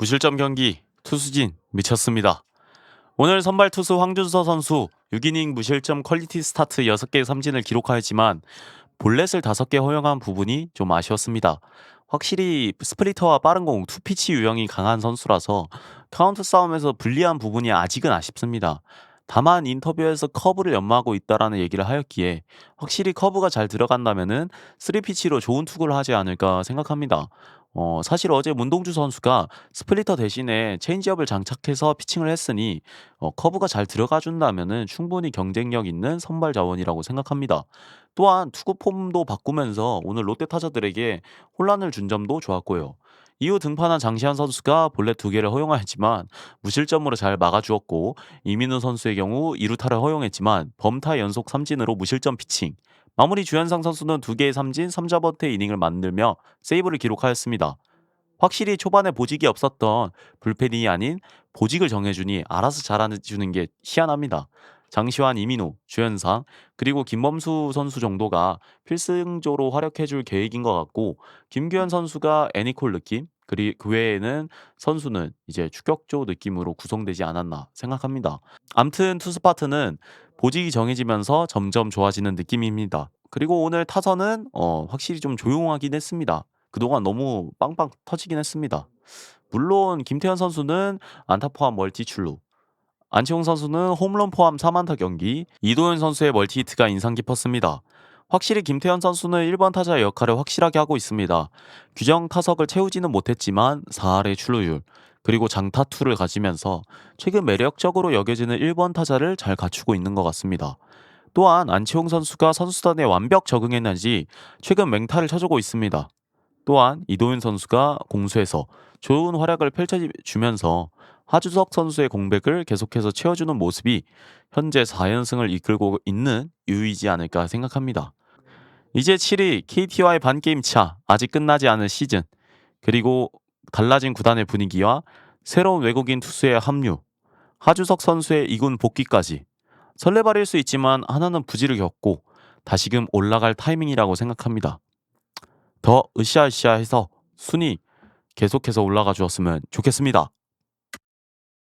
무실점 경기 투수진 미쳤습니다. 오늘 선발 투수 황준서 선수 6이닝 무실점 퀄리티 스타트 6개 삼진을 기록하였지만 볼넷을 5개 허용한 부분이 좀 아쉬웠습니다. 확실히 스프리터와 빠른 공 투피치 유형이 강한 선수라서 카운트 싸움에서 불리한 부분이 아직은 아쉽습니다. 다만 인터뷰에서 커브를 연마하고 있다라는 얘기를 하였기에 확실히 커브가 잘 들어간다면은 3피치로 좋은 투구를 하지 않을까 생각합니다. 어, 사실 어제 문동주 선수가 스플리터 대신에 체인지업을 장착해서 피칭을 했으니 어, 커브가 잘 들어가 준다면은 충분히 경쟁력 있는 선발 자원이라고 생각합니다. 또한 투구 폼도 바꾸면서 오늘 롯데 타자들에게 혼란을 준 점도 좋았고요. 이후 등판한 장시환 선수가 본래 두 개를 허용하였지만 무실점으로 잘 막아주었고 이민우 선수의 경우 2루타를 허용했지만 범타 연속 삼진으로 무실점 피칭 마무리 주현상 선수는 두 개의 삼진 3자번트 이닝을 만들며 세이브를 기록하였습니다. 확실히 초반에 보직이 없었던 불펜이 아닌 보직을 정해주니 알아서 잘해주는 게 희한합니다. 장시환, 이민호, 주현상 그리고 김범수 선수 정도가 필승조로 활약해줄 계획인 것 같고 김규현 선수가 애니콜 느낌 그리 그 외에는 선수는 이제 추격조 느낌으로 구성되지 않았나 생각합니다. 암튼 투스 파트는 보직이 정해지면서 점점 좋아지는 느낌입니다. 그리고 오늘 타선은 어, 확실히 좀 조용하긴 했습니다. 그동안 너무 빵빵 터지긴 했습니다. 물론 김태현 선수는 안타 포함 멀티 출루, 안치홍 선수는 홈런 포함 3안타 경기, 이도현 선수의 멀티 히트가 인상 깊었습니다. 확실히 김태현 선수는 1번 타자의 역할을 확실하게 하고 있습니다. 규정 타석을 채우지는 못했지만 4할의 출루율, 그리고 장타투를 가지면서 최근 매력적으로 여겨지는 1번 타자를 잘 갖추고 있는 것 같습니다. 또한 안치홍 선수가 선수단에 완벽 적응했는지 최근 맹타를 쳐주고 있습니다. 또한 이도윤 선수가 공수에서 좋은 활약을 펼쳐주면서 하주석 선수의 공백을 계속해서 채워주는 모습이 현재 4연승을 이끌고 있는 이유이지 않을까 생각합니다. 이제 7위 KT와의 반게임 차 아직 끝나지 않은 시즌 그리고 달라진 구단의 분위기와 새로운 외국인 투수의 합류 하주석 선수의 2군 복귀까지 설레발일 수 있지만 하나는 부지를 겪고 다시금 올라갈 타이밍이라고 생각합니다. 더 으쌰으쌰해서 순위 계속해서 올라가 주었으면 좋겠습니다.